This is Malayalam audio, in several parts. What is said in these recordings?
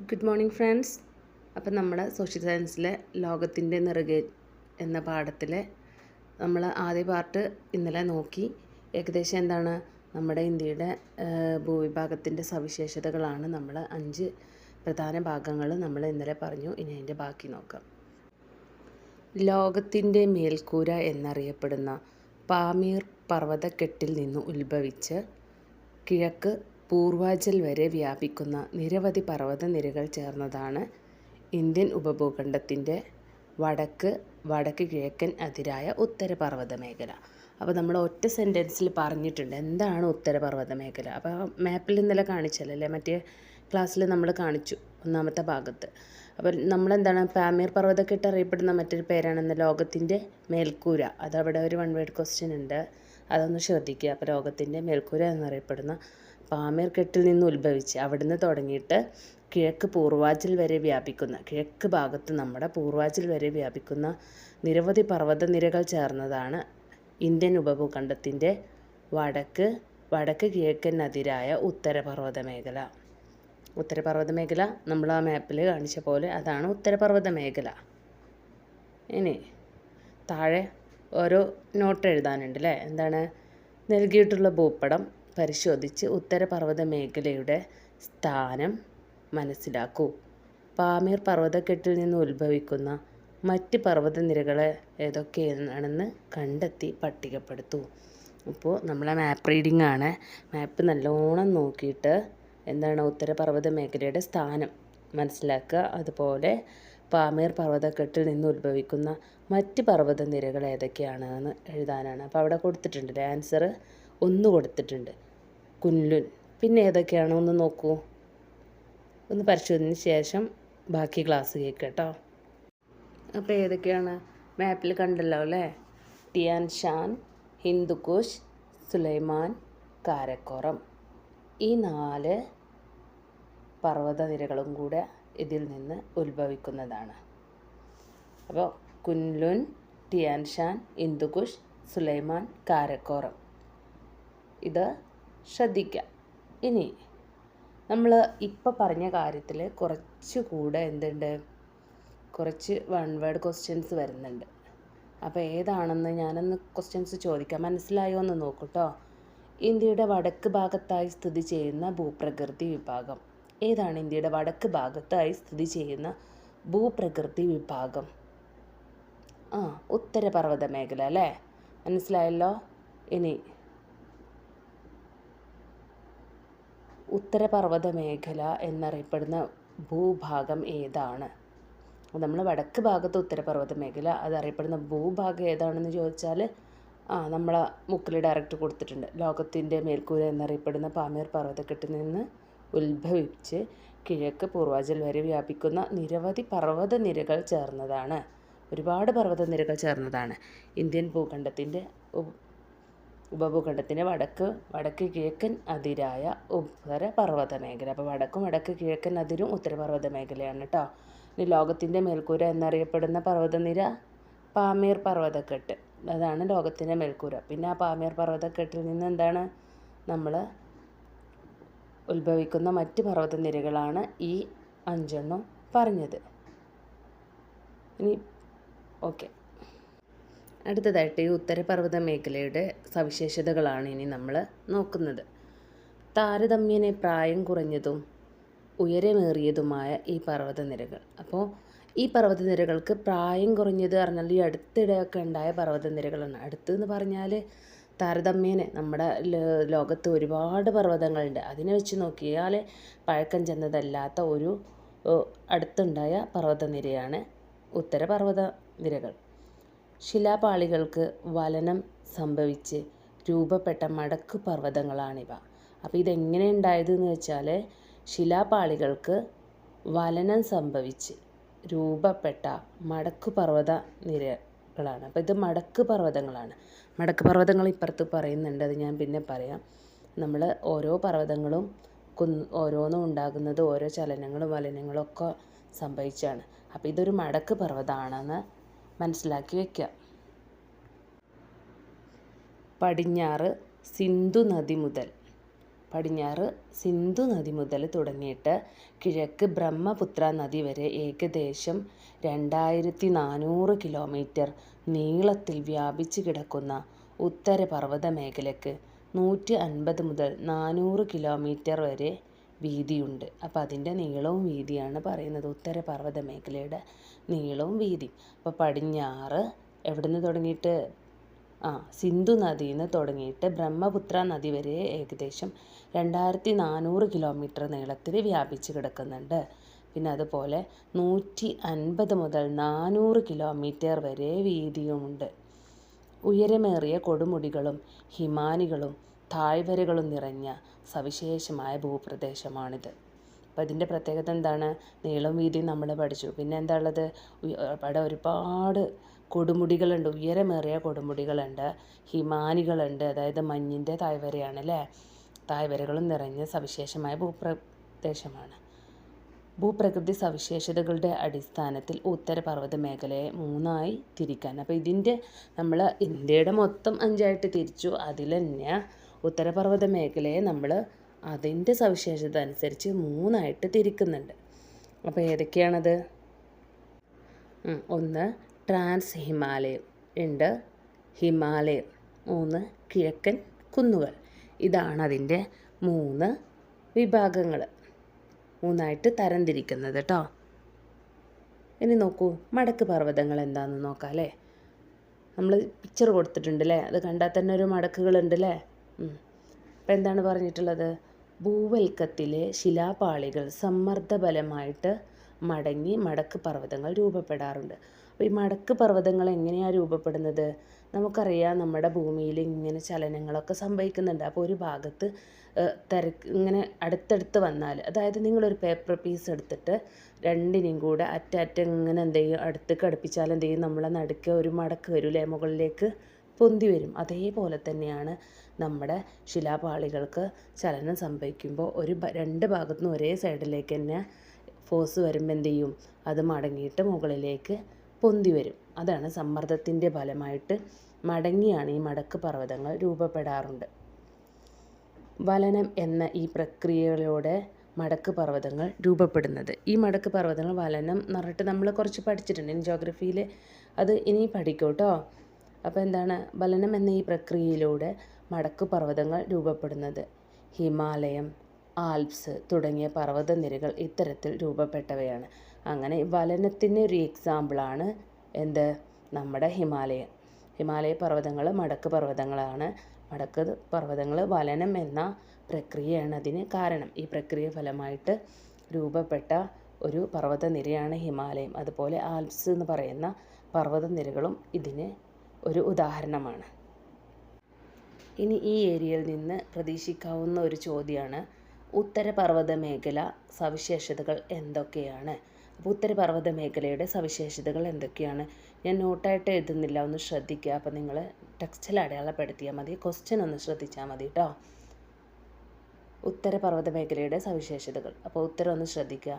ഗുഡ് മോർണിംഗ് ഫ്രണ്ട്സ് അപ്പം നമ്മുടെ സോഷ്യൽ സയൻസിലെ ലോകത്തിന്റെ നിറകെ എന്ന പാഠത്തിലെ നമ്മൾ ആദ്യ പാർട്ട് ഇന്നലെ നോക്കി. ഏകദേശം എന്താണ്? നമ്മുടെ ഇന്ത്യയുടെ ഭൂവിഭാഗത്തിന്റെ സവിശേഷതകളാണ് നമ്മൾ അഞ്ച് പ്രധാന ഭാഗങ്ങൾ നമ്മൾ ഇന്നലെ പറഞ്ഞു. ഇനി അതിന്റെ ബാക്കി നോക്കാം. ലോകത്തിന്റെ മേൽക്കൂര എന്നറിയപ്പെടുന്ന പാമീർ പർവതക്കെട്ടിൽ നിന്ന് ഉത്ഭവിച്ച് കിഴക്ക് പൂർവാചൽ വരെ വ്യാപിക്കുന്ന നിരവധി പർവതനിരകൾ ചേർന്നതാണ് ഇന്ത്യൻ ഉപഭൂഖണ്ഡത്തിന്റെ വടക്ക് വടക്ക് കിഴക്കൻ അതിരായ ഉത്തരപർവത മേഖല അപ്പോൾ നമ്മൾ ഒറ്റ സെന്റൻസിൽ പറഞ്ഞിട്ടുണ്ട് എന്താണ് ഉത്തരപർവത മേഖല അപ്പോൾ മാപ്പിൽ ഇന്നലെ കാണിച്ചല്ലേ മറ്റേ ക്ലാസ്സിൽ നമ്മൾ കാണിച്ചു ഒന്നാമത്തെ ഭാഗത്ത്. അപ്പോൾ നമ്മളെന്താണ് പാമീർ പർവതക്കെട്ട് അറിയപ്പെടുന്ന മറ്റൊരു പേരാണെന്ന് ലോകത്തിന്റെ മേൽക്കൂര. അതവിടെ ഒരു വൺ വേർഡ് ക്വസ്റ്റ്യൻ ഉണ്ട്. അതൊന്ന് ശ്രദ്ധിക്കുക. അപ്പോൾ ലോകത്തിന്റെ മേൽക്കൂര എന്നറിയപ്പെടുന്ന പാമീർ കെട്ടിൽ നിന്ന് ഉത്ഭവിച്ച് അവിടുന്ന് തുടങ്ങിയിട്ട് കിഴക്ക് പൂർവാചൽ വരെ വ്യാപിക്കുന്ന കിഴക്ക് ഭാഗത്ത് നമ്മുടെ പൂർവാചൽ വരെ വ്യാപിക്കുന്ന നിരവധി പർവതനിരകൾ ചേർന്നതാണ് ഇന്ത്യൻ ഉപഭൂഖണ്ഡത്തിന്റെ വടക്ക് വടക്ക് കിഴക്കൻ അതിരായ ഉത്തരപർവത മേഖല ഉത്തരപർവത മേഖല നമ്മൾ ആ മാപ്പിൽ കാണിച്ച പോലെ അതാണ് ഉത്തരപർവത മേഖല ഇനി താഴെ ഓരോ നോട്ട് എഴുതാനുണ്ട് അല്ലേ എന്താണ്? നൽകിയിട്ടുള്ള ഭൂപടം പരിശോധിച്ച് ഉത്തരപർവത മേഖലയുടെ സ്ഥാനം മനസ്സിലാക്കൂ. പാമീർ പർവതക്കെട്ടിൽ നിന്ന് ഉത്ഭവിക്കുന്ന മറ്റ് പർവതനിരകളെ ഏതൊക്കെയാണെന്ന് കണ്ടെത്തി പട്ടികപ്പെടുത്തൂ. അപ്പോൾ നമ്മളെ മാപ്പ് റീഡിംഗ് ആണ്. മാപ്പ് നല്ലോണം നോക്കിയിട്ട് എന്താണ് ഉത്തരപർവത മേഖലയുടെ സ്ഥാനം മനസ്സിലാക്കുക. അതുപോലെ പാമീർ പർവതക്കെട്ടിൽ നിന്ന് ഉത്ഭവിക്കുന്ന മറ്റ് പർവതനിരകൾ ഏതൊക്കെയാണെന്ന് എഴുതാനാണ്. അപ്പോൾ അവിടെ കൊടുത്തിട്ടുണ്ട്. ആൻസർ ഒന്ന് കൊടുത്തിട്ടുണ്ട്. കുൻലുൻ. പിന്നെ ഏതൊക്കെയാണ് ഒന്ന് നോക്കൂ. ഒന്ന് പരിശോധനയ്ക്ക് ശേഷം ബാക്കി ക്ലാസ് കേൾക്കട്ടോ കേട്ടോ. അപ്പോൾ ഏതൊക്കെയാണ്? മാപ്പിൽ കണ്ടല്ലോ അല്ലേ? ടിയാൻ ഷാൻ ഹിന്ദുക്കുഷ് സുലൈമാൻ കാരക്കോറം. ഈ നാല് പർവതനിരകളും കൂടെ ഇതിൽ നിന്ന് ഉത്ഭവിക്കുന്നതാണ്. അപ്പോൾ കുൻലുൻ ടിയാൻഷാൻ ഷാൻ ഹിന്ദുക്കുഷ് സുലൈമാൻ കാരക്കോറം. ഇത് ശ്രദ്ധിക്കുക. ഇനി നമ്മൾ ഇപ്പോൾ പറഞ്ഞ കാര്യത്തിൽ കുറച്ച് കൂടെ എന്തുണ്ട്? കുറച്ച് വൺ വേർഡ് ക്വസ്റ്റ്യൻസ് വരുന്നുണ്ട്. അപ്പോൾ ഏതാണെന്ന് ഞാനൊന്ന് ക്വസ്റ്റ്യൻസ് ചോദിക്കാം. മനസ്സിലായോ എന്ന് നോക്കൂ കേട്ടോ ഇന്ത്യയുടെ വടക്ക് ഭാഗത്തായി സ്ഥിതി ചെയ്യുന്ന ഭൂപ്രകൃതി വിഭാഗം. ഏതാണ് ഇന്ത്യയുടെ വടക്ക് ഭാഗത്തായി സ്ഥിതി ചെയ്യുന്ന ഭൂപ്രകൃതി വിഭാഗം? ആ ഉത്തരപർവത മേഖല അല്ലേ? മനസ്സിലായല്ലോ? ഇനി ഉത്തരപർവത മേഖല എന്നറിയപ്പെടുന്ന ഭൂഭാഗം ഏതാണ്? നമ്മൾ വടക്ക് ഭാഗത്ത് ഉത്തരപർവത മേഖല അതറിയപ്പെടുന്ന ഭൂഭാഗം ഏതാണെന്ന് ചോദിച്ചാൽ ആ നമ്മളെ മുക്കിൽ ഡയറക്റ്റ് കൊടുത്തിട്ടുണ്ട്. ലോകത്തിന്റെ മേൽക്കൂര എന്നറിയപ്പെടുന്ന പാമീർ പർവതക്കെട്ടിൽ നിന്ന് ഉത്ഭവിച്ച് കിഴക്ക് പൂർവാചൽ വരെ വ്യാപിക്കുന്ന നിരവധി പർവത നിരകൾ ചേർന്നതാണ്. ഒരുപാട് പർവത നിരകൾ ചേർന്നതാണ്. ഇന്ത്യൻ ഭൂഖണ്ഡത്തിന്റെ ഉപഭൂഖണ്ഡത്തിന്റെ വടക്ക് വടക്ക് കിഴക്കൻ അതിരായ ഉത്തരപർവത മേഖല അപ്പോൾ വടക്കും വടക്ക് കിഴക്കൻ അതിരും ഉത്തരപർവത മേഖലയാണ് കേട്ടോ. ഇനി ലോകത്തിന്റെ മേൽക്കൂര എന്നറിയപ്പെടുന്ന പർവതനിര പാമീർ പർവതക്കെട്ട്. അതാണ് ലോകത്തിന്റെ മേൽക്കൂര. പിന്നെ ആ പാമീർ പർവതക്കെട്ടിൽ നിന്ന് എന്താണ് നമ്മൾ ഉത്ഭവിക്കുന്ന മറ്റ് പർവതനിരകളാണ് ഈ അഞ്ചെണ്ണം പറഞ്ഞത്. ഇനി ഓക്കെ. അടുത്തതായിട്ട് ഈ ഉത്തരപർവത മേഖലയുടെ സവിശേഷതകളാണ് ഇനി നമ്മൾ നോക്കുന്നത്. താരതമ്യേന പ്രായം കുറഞ്ഞതും ഉയരമേറിയതുമായ ഈ പർവതനിരകൾ. അപ്പോൾ ഈ പർവതനിരകൾക്ക് പ്രായം കുറഞ്ഞത് പറഞ്ഞാൽ ഈ അടുത്തിടെയൊക്കെ ഉണ്ടായ പർവതനിരകളാണ്. അടുത്ത് എന്ന് പറഞ്ഞാൽ താരതമ്യേന നമ്മുടെ ലോകത്ത് ഒരുപാട് പർവതങ്ങളുണ്ട്. അതിനെ വെച്ച് നോക്കിയാൽ പഴക്കം ചെന്നതല്ലാത്ത ഒരു അടുത്തുണ്ടായ പർവതനിരയാണ് ഉത്തരപർവത നിരകൾ ശിലാപാളികൾക്ക് വലനം സംഭവിച്ച് രൂപപ്പെട്ട മടക്ക് പർവതങ്ങളാണിവ. അപ്പോൾ ഇതെങ്ങനെ ഉണ്ടായത് എന്ന് വെച്ചാൽ ശിലാപാളികൾക്ക് വലനം സംഭവിച്ച് രൂപപ്പെട്ട മടക്ക് പർവത നിരകളാണ്. അപ്പോൾ ഇത് മടക്ക് പർവതങ്ങളാണ്. മടക്ക് പർവതങ്ങൾ ഇപ്പുറത്ത് പറയുന്നുണ്ട് അത് ഞാൻ പിന്നെ പറയാം. നമ്മൾ ഓരോ പർവതങ്ങളും കുന്ന് ഓരോന്നും ഉണ്ടാകുന്നത് ഓരോ ചലനങ്ങളും വലനങ്ങളും ഒക്കെ സംഭവിച്ചാണ്. അപ്പോൾ ഇതൊരു മടക്ക് പർവതമാണെന്ന് മനസ്സിലാക്കി വയ്ക്കുക പടിഞ്ഞാറ് സിന്ധു നദി മുതൽ. പടിഞ്ഞാറ് സിന്ധു നദി മുതൽ തുടങ്ങിയിട്ട് കിഴക്ക് ബ്രഹ്മപുത്ര നദി വരെ ഏകദേശം രണ്ടായിരത്തി നാനൂറ് കിലോമീറ്റർ നീളത്തിൽ വ്യാപിച്ചു കിടക്കുന്ന ഉത്തരപർവത മേഖലയ്ക്ക് നൂറ്റി അൻപത് മുതൽ നാനൂറ് കിലോമീറ്റർ വരെ വീതിയുണ്ട്. അപ്പോൾ അതിന്റെ നീളവും വീതിയാണ് പറയുന്നത് ഉത്തരപർവത മേഖലയുടെ നീളവും വീതിയും. അപ്പോൾ പടിഞ്ഞാറ് എവിടെ നിന്ന് തുടങ്ങിയിട്ട്? ആ സിന്ധു നദിയിൽ നിന്ന് തുടങ്ങിയിട്ട് ബ്രഹ്മപുത്ര നദി വരെ ഏകദേശം രണ്ടായിരത്തി നാനൂറ് കിലോമീറ്റർ നീളത്തിൽ വ്യാപിച്ച് കിടക്കുന്നുണ്ട്. പിന്നെ അതുപോലെ നൂറ്റി അൻപത് മുതൽ നാനൂറ് കിലോമീറ്റർ വരെ വീതിയുമുണ്ട്. ഉയരമേറിയ കൊടുമുടികളും ഹിമാനികളും താഴ്വരകളും നിറഞ്ഞ സവിശേഷമായ ഭൂപ്രദേശമാണിത്. അപ്പോൾ ഇതിന്റെ പ്രത്യേകത എന്താണ്? നീളം വീതിയും നമ്മൾ പഠിച്ചു. പിന്നെ എന്താ ഉള്ളത്? അവിടെ ഒരുപാട് കൊടുമുടികളുണ്ട്. ഉയരമേറിയ കൊടുമുടികളുണ്ട്. ഹിമാനികളുണ്ട്. അതായത് മഞ്ഞിന്റെ താഴ്വരയാണ് അല്ലേ? താഴ്വരകളും നിറഞ്ഞ സവിശേഷമായ ഭൂപ്രദേശമാണ്. ഭൂപ്രകൃതി സവിശേഷതകളുടെ അടിസ്ഥാനത്തിൽ ഉത്തരപർവത മേഖലയെ മൂന്നായി തിരിക്കാൻ. അപ്പോൾ ഇതിന്റെ നമ്മൾ ഇന്ത്യയുടെ മൊത്തം അഞ്ചായിട്ട് തിരിച്ചു. അതിൽ തന്നെ ഉത്തരപർവത മേഖലയെ നമ്മൾ അതിന്റെ സവിശേഷത അനുസരിച്ച് മൂന്നായിട്ട് തിരിക്കുന്നുണ്ട്. അപ്പോൾ ഏതൊക്കെയാണത്? ഒന്ന് ട്രാൻസ് ഹിമാലയം ഉണ്ട് ഹിമാലയം മൂന്ന് കിഴക്കൻ കുന്നുകൾ. ഇതാണ് അതിന്റെ മൂന്ന് വിഭാഗങ്ങൾ മൂന്നായിട്ട് തരംതിരിക്കുന്നത് കേട്ടോ ഇനി നോക്കൂ മടക്ക് പർവതങ്ങൾ എന്താണെന്ന് നോക്കാം അല്ലേ നമ്മൾ പിക്ചർ കൊടുത്തിട്ടുണ്ട് അല്ലേ അത് കണ്ടാൽ തന്നെ ഒരു മടക്കുകളുണ്ട് അല്ലേ അപ്പം എന്താണ് പറഞ്ഞിട്ടുള്ളത്? ഭൂവൽക്കത്തിലെ ശിലാപാളികൾ സമ്മർദ്ദബലമായിട്ട് മടങ്ങി മടക്ക് പർവതങ്ങൾ രൂപപ്പെടാറുണ്ട്. അപ്പോൾ ഈ മടക്ക് പർവതങ്ങൾ എങ്ങനെയാണ് രൂപപ്പെടുന്നത്? നമുക്കറിയാം നമ്മുടെ ഭൂമിയിൽ ഇങ്ങനെ ചലനങ്ങളൊക്കെ സംഭവിക്കുന്നുണ്ട്. അപ്പോൾ ഒരു ഭാഗത്ത് തിരക്ക് ഇങ്ങനെ അടുത്തടുത്ത് വന്നാൽ അതായത് നിങ്ങളൊരു പേപ്പർ പീസ് എടുത്തിട്ട് രണ്ടിനെയും കൂടെ അറ്ററ്റം ഇങ്ങനെ എന്ത് ചെയ്യും അടുത്തേക്ക് അടുപ്പിച്ചാൽ നമ്മളെ നടുക്ക് ഒരു മടക്ക് വരും അല്ലേ മുകളിലേക്ക് പൊന്തി വരും. അതേപോലെ തന്നെയാണ് നമ്മുടെ ശിലാപാളികൾക്ക് ചലനം സംഭവിക്കുമ്പോൾ ഒരു രണ്ട് ഭാഗത്തു നിന്ന് ഒരേ സൈഡിലേക്ക് തന്നെ ഫോഴ്സ് വരുമ്പോൾ എന്ത് ചെയ്യും? അത് മടങ്ങിയിട്ട് മുകളിലേക്ക് പൊന്തി വരും. അതാണ് സമ്മർദ്ദത്തിന്റെ ഫലമായിട്ട് മടങ്ങിയാണ് ഈ മടക്ക് പർവതങ്ങൾ രൂപപ്പെടാറുണ്ട്. വലനം എന്ന ഈ പ്രക്രിയകളിലൂടെ മടക്ക് പർവതങ്ങൾ രൂപപ്പെടുന്നത്. ഈ മടക്ക് പർവതങ്ങൾ വലനം എന്ന് പറഞ്ഞിട്ട് നമ്മൾ കുറച്ച് പഠിച്ചിട്ടുണ്ട്. ഇനി ജോഗ്രഫിയിൽ അത് ഇനി പഠിക്കൂട്ടോ കേട്ടോ. അപ്പോൾ എന്താണ്? വലനം എന്ന ഈ പ്രക്രിയയിലൂടെ മടക്ക് പർവതങ്ങൾ രൂപപ്പെടുന്നത്. ഹിമാലയം ആൽപ്സ് തുടങ്ങിയ പർവതനിരകൾ ഇത്തരത്തിൽ രൂപപ്പെട്ടവയാണ്. അങ്ങനെ വലനത്തിന്റെ ഒരു എക്സാമ്പിളാണ് എന്ത്? നമ്മുടെ ഹിമാലയം. ഹിമാലയ പർവതങ്ങൾ മടക്ക് പർവതങ്ങളാണ്. മടക്ക് പർവതങ്ങൾ വലനം എന്ന പ്രക്രിയയാണ് അതിന് കാരണം. ഈ പ്രക്രിയ ഫലമായിട്ട് രൂപപ്പെട്ട ഒരു പർവതനിരയാണ് ഹിമാലയം. അതുപോലെ ആൽപ്സ് എന്ന് പറയുന്ന പർവതനിരകളും ഇതിന് ഒരു ഉദാഹരണമാണ്. ഇനി ഈ ഏരിയയിൽ നിന്ന് പ്രതീക്ഷിക്കാവുന്ന ഒരു ചോദ്യമാണ് ഉത്തരപർവത മേഖല സവിശേഷതകൾ എന്തൊക്കെയാണ്? അപ്പോൾ ഉത്തരപർവത മേഖലയുടെ സവിശേഷതകൾ എന്തൊക്കെയാണ്? ഞാൻ നോട്ടായിട്ട് എഴുതുന്നില്ല ഒന്ന് ശ്രദ്ധിക്കുക. അപ്പോൾ നിങ്ങൾ ടെക്സ്റ്റിൽ അടയാളപ്പെടുത്തിയാൽ മതി ക്വസ്റ്റ്യൻ ഒന്ന് ശ്രദ്ധിച്ചാൽ മതി കേട്ടോ. ഉത്തരപർവത മേഖലയുടെ സവിശേഷതകൾ. അപ്പോൾ ഉത്തരം ഒന്ന് ശ്രദ്ധിക്കുക.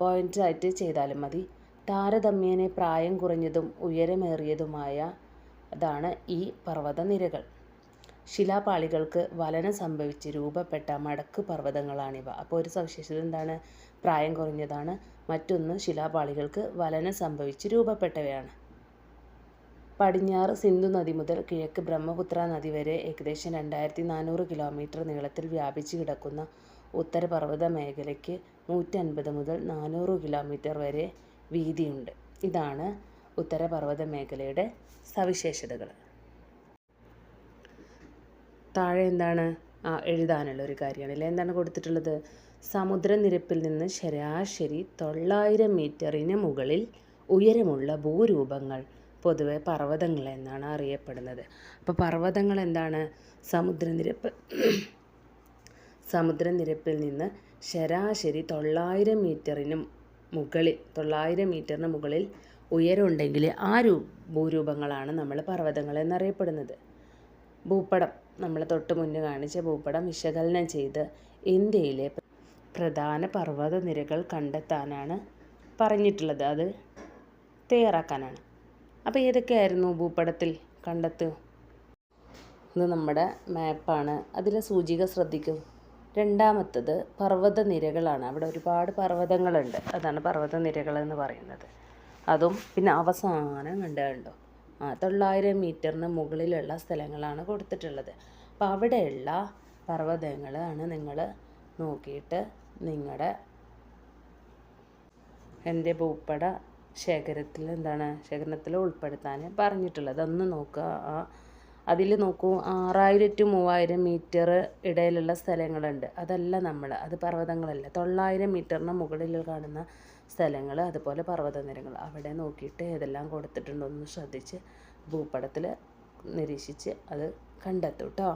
പോയിന്റ് ആയിട്ട് ചെയ്താലും മതി. താരതമ്യേന പ്രായം കുറഞ്ഞതും ഉയരമേറിയതുമായ അതാണ് ഈ പർവതനിരകൾ. ശിലാപാളികൾക്ക് വലനം സംഭവിച്ച് രൂപപ്പെട്ട മടക്ക് പർവതങ്ങളാണിവ. അപ്പോൾ ഒരു സവിശേഷത എന്താണ്? പ്രായം കുറഞ്ഞതാണ്. മറ്റൊന്ന് ശിലാപാളികൾക്ക് വലനം സംഭവിച്ച് രൂപപ്പെട്ടവയാണ്. പടിഞ്ഞാറ് സിന്ധു നദി മുതൽ കിഴക്ക് ബ്രഹ്മപുത്ര നദി വരെ ഏകദേശം രണ്ടായിരത്തി നാനൂറ് കിലോമീറ്റർ നീളത്തിൽ വ്യാപിച്ചു കിടക്കുന്ന ഉത്തരപർവത മേഖലയ്ക്ക് നൂറ്റൻപത് മുതൽ നാനൂറ് കിലോമീറ്റർ വരെ വീതിയുണ്ട്. ഇതാണ് ഉത്തരപർവത മേഖലയുടെ സവിശേഷതകൾ. താഴെ എന്താണ് എഴുതാനുള്ള ഒരു കാര്യമാണ്. അല്ലേ? എന്താണ് കൊടുത്തിട്ടുള്ളത്? സമുദ്രനിരപ്പിൽ നിന്ന് ശരാശരി തൊള്ളായിരം മീറ്ററിന് മുകളിൽ ഉയരമുള്ള ഭൂരൂപങ്ങൾ പൊതുവെ പർവതങ്ങൾ എന്നാണ് അറിയപ്പെടുന്നത്. അപ്പോൾ പർവതങ്ങൾ എന്താണ്? സമുദ്രനിരപ്പ് സമുദ്രനിരപ്പിൽ നിന്ന് ശരാശരി തൊള്ളായിരം മീറ്ററിന് മുകളിൽ തൊള്ളായിരം മീറ്ററിന് മുകളിൽ ഉയരമുണ്ടെങ്കിൽ ആ രൂ ഭൂരൂപങ്ങളാണ് നമ്മൾ പർവതങ്ങൾ എന്നറിയപ്പെടുന്നത്. ഭൂപടം നമ്മൾ തൊട്ട് മുന്നേ കാണിച്ച ഭൂപടം വിശകലനം ചെയ്ത് ഇന്ത്യയിലെ പ്രധാന പർവത നിരകൾ കണ്ടെത്താനാണ് പറഞ്ഞിട്ടുള്ളത്. അത് തയ്യാറാക്കാനാണ്. അപ്പോൾ ഏതൊക്കെയായിരുന്നു ഭൂപടത്തിൽ കണ്ടെത്തുക ഇത് നമ്മുടെ മാപ്പാണ്. അതിലെ സൂചിക ശ്രദ്ധിക്കും. രണ്ടാമത്തത് പർവത നിരകളാണ് അവിടെ ഒരുപാട് പർവതങ്ങളുണ്ട്. അതാണ് പർവതനിരകൾ എന്ന് പറയുന്നത്. അതും പിന്നെ അവസാനം കണ്ടോ? തൊള്ളായിരം മീറ്ററിന് മുകളിലുള്ള സ്ഥലങ്ങളാണ് കൊടുത്തിട്ടുള്ളത്. അപ്പോൾ അവിടെയുള്ള പർവതങ്ങളാണ് നിങ്ങൾ നോക്കിയിട്ട് നിങ്ങളുടെ എന്റെ ഭൂപ്പട ശേഖരത്തിൽ എന്താണ് ശേഖരണത്തിൽ ഉൾപ്പെടുത്താൻ പറഞ്ഞിട്ടുള്ളത്. ഒന്ന് നോക്കുക ആ അതിൽ നോക്കൂ. ആറായിരം ടു മൂവായിരം മീറ്റർ ഇടയിലുള്ള സ്ഥലങ്ങളുണ്ട്. അതല്ല നമ്മൾ അത് പർവതങ്ങളല്ല. തൊള്ളായിരം മീറ്ററിന് മുകളിൽ കാണുന്ന സ്ഥലങ്ങൾ അതുപോലെ പർവതനിരകൾ അവിടെ നോക്കിയിട്ട് ഏതെല്ലാം കൊടുത്തിട്ടുണ്ടോ എന്ന് ശ്രദ്ധിച്ച് ഭൂപടത്തിൽ നിരീക്ഷിച്ച് അത് കണ്ടെത്തും കേട്ടോ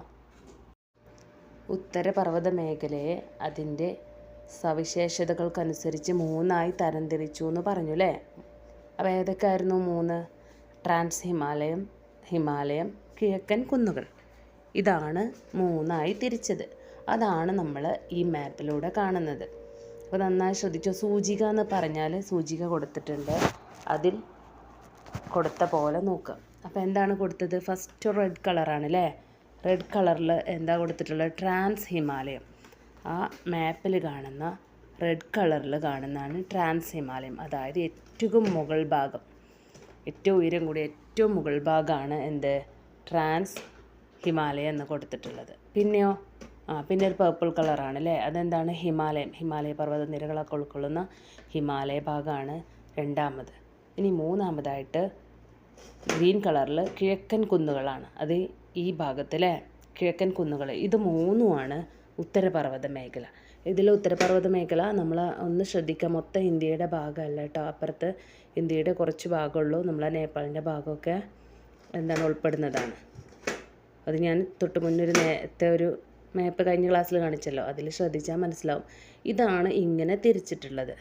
ഉത്തരപർവത മേഖലയെ അതിന്റെ സവിശേഷതകൾക്കനുസരിച്ച് മൂന്നായി തരംതിരിച്ചു എന്ന് പറഞ്ഞു അല്ലേ അപ്പോൾ ഏതൊക്കെയായിരുന്നു മൂന്ന്? ട്രാൻസ് ഹിമാലയം ഹിമാലയം കിഴക്കൻ കുന്നുകൾ. ഇതാണ് മൂന്നായി തിരിച്ചത്. അതാണ് നമ്മൾ ഈ മാപ്പിലൂടെ കാണുന്നത്. അപ്പോൾ നന്നായി ശ്രദ്ധിച്ചു. സൂചിക എന്ന് പറഞ്ഞാൽ സൂചിക കൊടുത്തിട്ടുണ്ട്. അതിൽ കൊടുത്ത പോലെ നോക്കുക അപ്പോൾ എന്താണ് കൊടുത്തത്? ഫസ്റ്റ് റെഡ് കളറാണ് അല്ലേ റെഡ് കളറിൽ എന്താ കൊടുത്തിട്ടുള്ളത്? ട്രാൻസ് ഹിമാലയം ആ മാപ്പിൽ കാണുന്ന റെഡ് കളറിൽ കാണുന്നതാണ് ട്രാൻസ് ഹിമാലയം അതായത് ഏറ്റവും മുകൾ ഭാഗം. ഏറ്റവും ഉയരം കൂടി ഏറ്റവും മുകൾ ഭാഗമാണ് എന്ത്? ട്രാൻസ് ഹിമാലയം എന്ന് കൊടുത്തിട്ടുള്ളത്. പിന്നെയോ? ആ പിന്നെ ഒരു പേർപ്പിൾ കളറാണ് അല്ലേ അതെന്താണ്? ഹിമാലയം ഹിമാലയ പർവത നിരകളൊക്കെ ഉൾക്കൊള്ളുന്ന ഹിമാലയ ഭാഗമാണ് രണ്ടാമത്. ഇനി മൂന്നാമതായിട്ട് ഗ്രീൻ കളറിൽ കിഴക്കൻ കുന്നുകളാണ്. അത് ഈ ഭാഗത്തിലെ കിഴക്കൻ കുന്നുകൾ ഇത് മൂന്നുമാണ് ഉത്തരപർവത മേഖല. ഇതിൽ ഉത്തരപർവത മേഖല നമ്മൾ ഒന്ന് ശ്രദ്ധിക്കുക മൊത്തം ഇന്ത്യയുടെ ഭാഗമല്ല കേട്ടോ അപ്പുറത്ത് ഇന്ത്യയുടെ കുറച്ച് ഭാഗമുള്ളൂ. നമ്മളെ നേപ്പാളിന്റെ ഭാഗമൊക്കെ എന്താണ് ഉൾപ്പെടുന്നതാണ്. അത് ഞാൻ തൊട്ട് മുന്നേ ഒരു നേരത്തെ ഒരു മാപ്പ് കഴിഞ്ഞ ക്ലാസ്സിൽ കാണിച്ചല്ലോ. അതിൽ ശ്രദ്ധിച്ചാൽ മനസ്സിലാവും. ഇതാണ് ഇങ്ങനെ തിരിച്ചിട്ടുള്ളത്.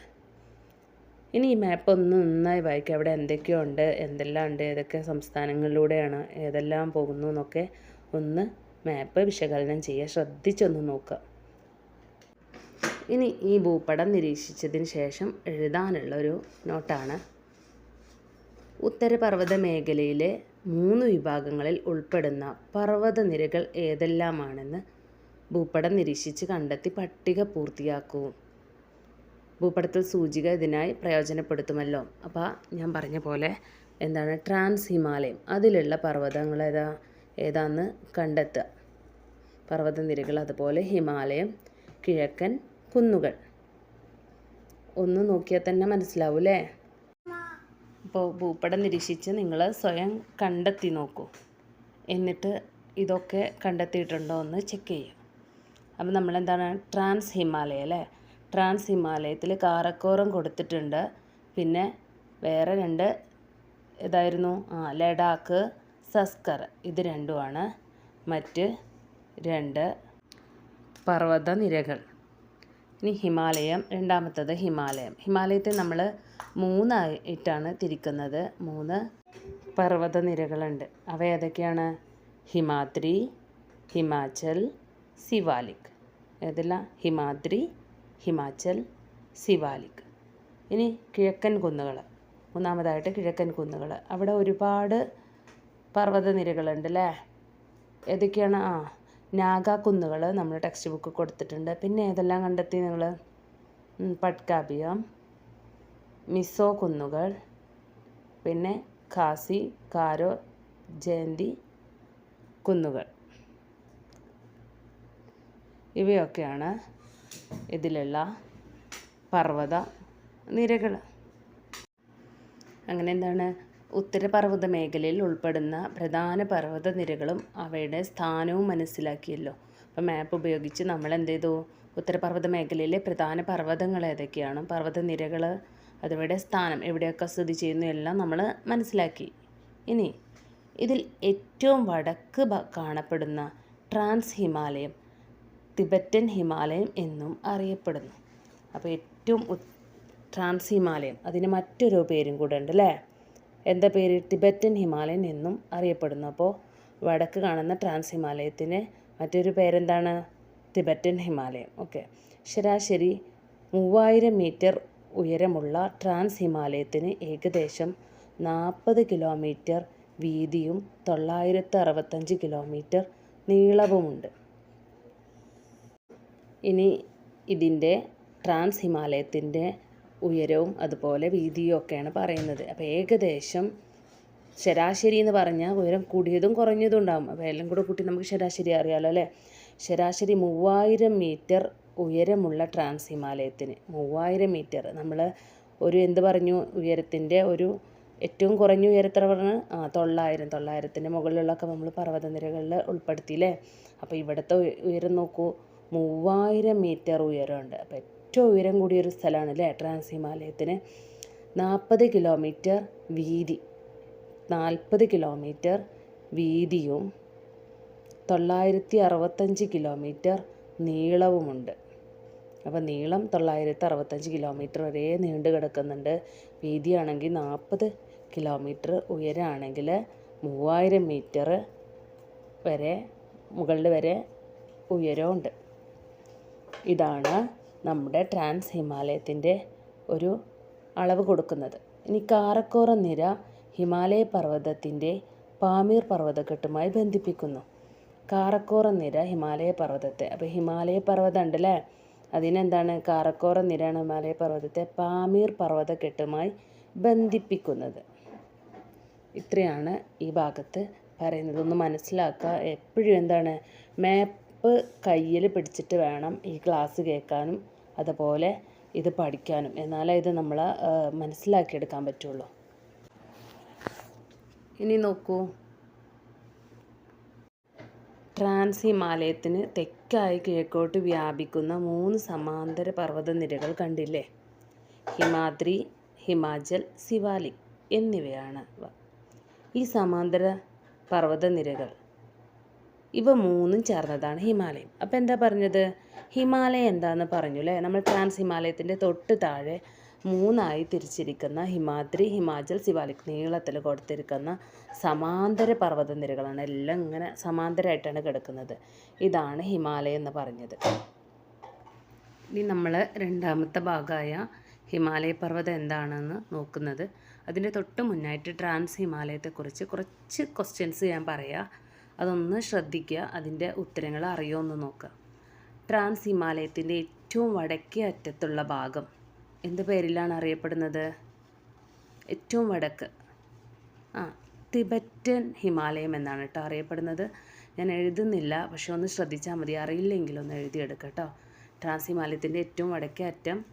ഇനി ഈ മാപ്പ് ഒന്ന് നന്നായി വായിക്കുക അവിടെ എന്തൊക്കെയോ ഉണ്ട് എന്തെല്ലാം ഉണ്ട് ഏതൊക്കെ സംസ്ഥാനങ്ങളിലൂടെയാണ് ഏതെല്ലാം പോകുന്നു എന്നൊക്കെ ഒന്ന് മാപ്പ് വിശകലനം ചെയ്യുക. ശ്രദ്ധിച്ചൊന്ന് നോക്കുക. ഇനി ഈ ഭൂപടം നിരീക്ഷിച്ചതിന് ശേഷം എഴുതാനുള്ള ഒരു നോട്ടാണ്. ഉത്തരപർവത മേഖലയിലെ മൂന്ന് വിഭാഗങ്ങളിൽ ഉൾപ്പെടുന്ന പർവതനിരകൾ ഏതെല്ലാമാണെന്ന് ഭൂപടം നിരീക്ഷിച്ച് കണ്ടെത്തി പട്ടിക പൂർത്തിയാക്കൂ. ഭൂപടത്തിൽ സൂചിക ഇതിനായി പ്രയോജനപ്പെടുത്തുമല്ലോ. അപ്പോൾ ഞാൻ പറഞ്ഞ പോലെ എന്താണ്? ട്രാൻസ് ഹിമാലയം. അതിലുള്ള പർവതങ്ങൾ ഏതാ? ഏതാന്ന് കണ്ടെത്തുക. പർവതനിരകൾ അതുപോലെ ഹിമാലയം കിഴക്കൻ കുന്നുകൾ. ഒന്ന് നോക്കിയാൽ തന്നെ മനസ്സിലാവും അല്ലേ അപ്പോൾ ഭൂപടം നിരീക്ഷിച്ച് നിങ്ങൾ സ്വയം കണ്ടെത്തി നോക്കൂ. എന്നിട്ട് ഇതൊക്കെ കണ്ടെത്തിയിട്ടുണ്ടോ എന്ന് ചെക്ക് ചെയ്യുക അപ്പോൾ നമ്മളെന്താണ്? ട്രാൻസ് ഹിമാലയ അല്ലേ? ട്രാൻസ് ഹിമാലയത്തിൽ കാറക്കോറം കൊടുത്തിട്ടുണ്ട്. പിന്നെ വേറെ രണ്ട് ഇതായിരുന്നു. ആ ലഡാക്ക് സസ്കർ ഇത് രണ്ടുമാണ്. മറ്റ് രണ്ട് പർവത നിരകൾ ഇനി ഹിമാലയം രണ്ടാമത്തത് ഹിമാലയം. ഹിമാലയത്തെ നമ്മൾ മൂന്നായിട്ടാണ് തിരിക്കുന്നത്. മൂന്ന് പർവത നിരകളുണ്ട് അവ ഏതൊക്കെയാണ്? ഹിമാദ്രി ഹിമാചൽ സിവാലിക്. ഏതെല്ലാം? ഹിമാദ്രി ഹിമാചൽ സിവാലിക്. ഇനി കിഴക്കൻ കുന്നുകൾ മൂന്നാമതായിട്ട് കിഴക്കൻ കുന്നുകൾ അവിടെ ഒരുപാട് പർവതനിരകളുണ്ട് അല്ലേ ഏതൊക്കെയാണ്? ആ നാഗ കുന്നുകൾ നമ്മൾ ടെക്സ്റ്റ് ബുക്ക് കൊടുത്തിട്ടുണ്ട്. പിന്നെ ഏതെല്ലാം കണ്ടെത്തി നിങ്ങൾ പട്കാബിയം മിസോ കുന്നുകൾ പിന്നെ ഖാസി കാരോ ജയന്തി കുന്നുകൾ. ഇവയൊക്കെയാണ് ഇതിലുള്ള പർവത നിരകൾ. അങ്ങനെ എന്താണ്? ഉത്തരപർവത മേഖലയിൽ ഉൾപ്പെടുന്ന പ്രധാന പർവത നിരകളും അവയുടെ സ്ഥാനവും മനസ്സിലാക്കിയല്ലോ. അപ്പോൾ മാപ്പ് ഉപയോഗിച്ച് നമ്മൾ എന്ത് ചെയ്തു? ഉത്തരപർവത മേഖലയിലെ പ്രധാന പർവതങ്ങൾ ഏതൊക്കെയാണ്? പർവത നിരകൾ അതവയുടെ സ്ഥാനം എവിടെയൊക്കെ സ്ഥിതി ചെയ്യുന്നു എല്ലാം നമ്മൾ മനസ്സിലാക്കി. ഇനി ഇതിൽ ഏറ്റവും വടക്ക് കാണപ്പെടുന്ന ട്രാൻസ് ഹിമാലയം തിബറ്റൻ ഹിമാലയം എന്നും അറിയപ്പെടുന്നു. അപ്പോൾ ഏറ്റവും ട്രാൻസ് ഹിമാലയം അതിന് മറ്റൊരു പേരും കൂടെ ഉണ്ട് അല്ലേ എന്താ പേര്? ടിബറ്റൻ ഹിമാലയം എന്നും അറിയപ്പെടുന്നു. അപ്പോൾ വടക്ക് കാണുന്ന ട്രാൻസ് ഹിമാലയത്തിന് മറ്റൊരു പേരെന്താണ്? ടിബറ്റൻ ഹിമാലയം. ഓക്കെ. ശരാശരി മൂവായിരം മീറ്റർ ഉയരമുള്ള ട്രാൻസ് ഹിമാലയത്തിന് ഏകദേശം നാൽപ്പത് കിലോമീറ്റർ വീതിയും തൊള്ളായിരത്തി അറുപത്തഞ്ച് കിലോമീറ്റർ നീളവുമുണ്ട്. ഇനി ഇതിന്റെ ട്രാൻസ് ഹിമാലയത്തിന്റെ ഉയരവും അതുപോലെ വീതിയും ഒക്കെയാണ് പറയുന്നത്. അപ്പോൾ ഏകദേശം ശരാശരി എന്ന് പറഞ്ഞാൽ ഉയരം കൂടിയതും കുറഞ്ഞതും ഉണ്ടാകും അപ്പോൾ എല്ലാം കൂടെ കൂട്ടി നമുക്ക് ശരാശരി അറിയാമല്ലോ അല്ലേ? ശരാശരി മൂവായിരം മീറ്റർ ഉയരമുള്ള ട്രാൻസ് ഹിമാലയത്തിന്. മൂവായിരം മീറ്റർ. നമ്മൾ ഒരു എന്ത് പറഞ്ഞു? ഉയരത്തിന്റെ ഒരു ഏറ്റവും കുറഞ്ഞ ഉയരത്ര പറഞ്ഞ്? ആ തൊള്ളായിരം. തൊള്ളായിരത്തിന്റെ മുകളിലുള്ളൊക്കെ നമ്മൾ പർവതനിരകളിൽ ഉൾപ്പെടുത്തിയില്ലേ അപ്പോൾ ഇവിടുത്തെ ഉയരം നോക്കൂ. മൂവായിരം മീറ്റർ ഉയരമുണ്ട്. അപ്പോൾ ഏറ്റവും ഉയരം കൂടിയ ഒരു സ്ഥലമാണ് അല്ലേ ട്രാൻസ് ഹിമാലയത്തിന് നാൽപ്പത് കിലോമീറ്റർ വീതി. നാൽപ്പത് കിലോമീറ്റർ വീതിയും തൊള്ളായിരത്തി അറുപത്തഞ്ച് കിലോമീറ്റർ നീളവുമുണ്ട്. അപ്പോൾ നീളം തൊള്ളായിരത്തി അറുപത്തഞ്ച് കിലോമീറ്റർ വരെ നീണ്ടു കിടക്കുന്നുണ്ട്. വീതിയാണെങ്കിൽ നാൽപ്പത് കിലോമീറ്റർ ഉയരമാണെങ്കിൽ മൂവായിരം മീറ്റർ വരെ മുകളിൽ വരെ ഉയരമുണ്ട്. ഇതാണ് നമ്മുടെ ട്രാൻസ് ഹിമാലയത്തിന്റെ ഒരു അളവ് കൊടുക്കുന്നത്. ഇനി കാറക്കോറ നിര ഹിമാലയ പർവതത്തിന്റെ പാമീർ പർവതക്കെട്ടുമായി ബന്ധിപ്പിക്കുന്നു. കാറക്കോറ നിര ഹിമാലയ പർവതത്തെ. അപ്പോൾ ഹിമാലയ പർവതം ഉണ്ടല്ലേ? അതിനെന്താണ് കാറക്കോറ നിരയാണ് ഹിമാലയ പർവതത്തെ പാമീർ പർവതക്കെട്ടുമായി ബന്ധിപ്പിക്കുന്നത്? ഇത്രയാണ് ഈ ഭാഗത്ത് പറയുന്നത്. ഒന്ന് മനസ്സിലാക്കുക. എപ്പോഴും എന്താണ്? മാപ്പ് കയ്യിൽ പിടിച്ചിട്ട് വേണം ഈ ക്ലാസ് കേൾക്കാനും അതുപോലെ ഇത് പഠിക്കാനും. എന്നാലേ ഇത് നമ്മൾ മനസ്സിലാക്കിയെടുക്കാൻ പറ്റുള്ളൂ. ഇനി നോക്കൂ. ട്രാൻസ് ഹിമാലയത്തിന് തെക്കായി കിഴക്കോട്ട് വ്യാപിക്കുന്ന മൂന്ന് സമാന്തര പർവതനിരകൾ കണ്ടില്ലേ? ഹിമാദ്രി ഹിമാചൽ സിവാലിക് എന്നിവയാണ് ഈ സമാന്തര പർവതനിരകൾ ഇവ മൂന്നും ചേർന്നതാണ് ഹിമാലയം. അപ്പോൾ എന്താ പറഞ്ഞത്? ഹിമാലയം എന്താണെന്ന് പറഞ്ഞു അല്ലേ നമ്മൾ ട്രാൻസ് ഹിമാലയത്തിന്റെ തൊട്ട് താഴെ മൂന്നായി തിരിച്ചിരിക്കുന്ന ഹിമാദ്രി ഹിമാചൽ സിവാലിക് നീളത്തിൽ കൊടുത്തിരിക്കുന്ന സമാന്തര പർവത നിരകളാണ് എല്ലാം ഇങ്ങനെ സമാന്തരമായിട്ടാണ് കിടക്കുന്നത്. ഇതാണ് ഹിമാലയം എന്ന് പറഞ്ഞത്. ഇനി നമ്മൾ രണ്ടാമത്തെ ഭാഗമായ ഹിമാലയ പർവതം എന്താണെന്ന് നോക്കുന്നത്. അതിന്റെ തൊട്ട് മുന്നായിട്ട് ട്രാൻസ് ഹിമാലയത്തെക്കുറിച്ച് കുറച്ച് ക്വസ്റ്റ്യൻസ് ഞാൻ പറയാം. അതൊന്ന് ശ്രദ്ധിക്കുക അതിന്റെ ഉത്തരങ്ങൾ അറിയുമോ നോക്കുക. ട്രാൻസ് ഹിമാലയത്തിന്റെ ഏറ്റവും വടക്കേ അറ്റത്തുള്ള ഭാഗം. എന്ത് പേരിലാണ് അറിയപ്പെടുന്നത്? ഏറ്റവും വടക്ക്. ആ തിബറ്റൻ ഹിമാലയം എന്നാണ് കേട്ടോ അറിയപ്പെടുന്നത്. ഞാൻ എഴുതുന്നില്ല പക്ഷെ ഒന്ന് ശ്രദ്ധിച്ചാൽ മതി. അറിയില്ലെങ്കിൽ ഒന്ന് എഴുതിയെടുക്കുക കേട്ടോ. ട്രാൻസ് ഹിമാലയത്തിന്റെ ഏറ്റവും വടക്കേ അറ്റം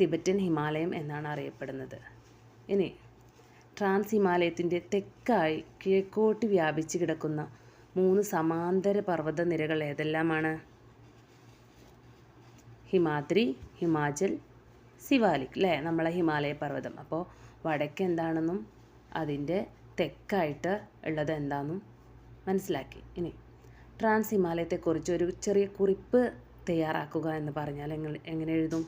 തിബറ്റൻ ഹിമാലയം എന്നാണ് അറിയപ്പെടുന്നത്. ഇനി ട്രാൻസ് ഹിമാലയത്തിന്റെ തെക്കായി കിഴക്കോട്ട് വ്യാപിച്ച് കിടക്കുന്ന മൂന്ന് സമാന്തര പർവത നിരകൾ ഏതെല്ലാമാണ്? ഹിമാദ്രി ഹിമാചൽ സിവാലിക് അല്ലേ നമ്മളെ ഹിമാലയ പർവതം. അപ്പോൾ വടക്ക് എന്താണെന്നും അതിന്റെ തെക്കായിട്ട് ഉള്ളത് എന്താണെന്നും മനസ്സിലാക്കി. ഇനി ട്രാൻസ് ഹിമാലയത്തെക്കുറിച്ച് ഒരു ചെറിയ കുറിപ്പ് തയ്യാറാക്കുക എന്ന് പറഞ്ഞാൽ എങ്ങനെ എഴുതും?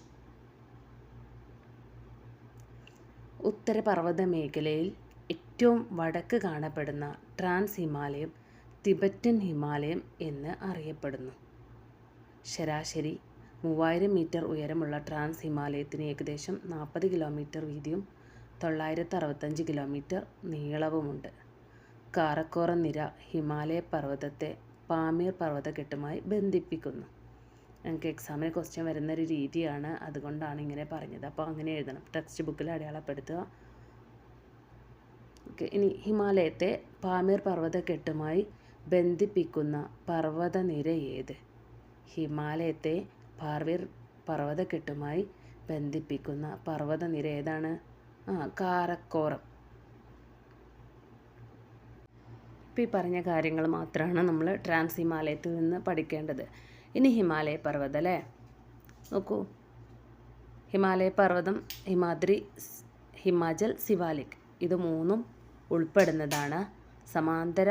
ഉത്തരപർവത മേഖലയിൽ ഏറ്റവും വടക്ക് കാണപ്പെടുന്ന ട്രാൻസ് ഹിമാലയം തിബറ്റൻ ഹിമാലയം എന്ന് അറിയപ്പെടുന്നു. ശരാശരി മൂവായിരം മീറ്റർ ഉയരമുള്ള ട്രാൻസ് ഹിമാലയത്തിന് ഏകദേശം നാൽപ്പത് കിലോമീറ്റർ വീതിയും തൊള്ളായിരത്തി അറുപത്തഞ്ച് കിലോമീറ്റർ നീളവുമുണ്ട്. കാറക്കോറം നിര ഹിമാലയ പർവതത്തെ പാമീർ പർവതക്കെട്ടുമായി ബന്ധിപ്പിക്കുന്നു. ഞങ്ങൾക്ക് എക്സാമിന് ക്വസ്റ്റ്യൻ വരുന്ന ഒരു രീതിയാണ് അതുകൊണ്ടാണ് ഇങ്ങനെ പറഞ്ഞത്. അപ്പോൾ അങ്ങനെ എഴുതണം. ടെക്സ്റ്റ് ബുക്കിൽ അടയാളപ്പെടുത്തുക. ഓക്കെ ഇനി ഹിമാലയത്തെ പാമീർ പർവതക്കെട്ടുമായി ബന്ധിപ്പിക്കുന്ന പർവതനിര ഏത്? ഹിമാലയത്തെ പാർവിർ പർവതക്കെട്ടുമായി ബന്ധിപ്പിക്കുന്ന പർവതനിര ഏതാണ്? ആ കാരക്കോറം. ഇപ്പം ഈ പറഞ്ഞ കാര്യങ്ങൾ മാത്രമാണ് നമ്മൾ ട്രാൻസ് ഹിമാലയത്തിൽ നിന്ന് പഠിക്കേണ്ടത്. ഇനി ഹിമാലയ പർവതം അല്ലേ? നോക്കൂ. ഹിമാലയ പർവതം ഹിമാദ്രി ഹിമാചൽ സിവാലിക് ഇത് മൂന്നും ഉൾപ്പെടുന്നതാണ്. സമാന്തര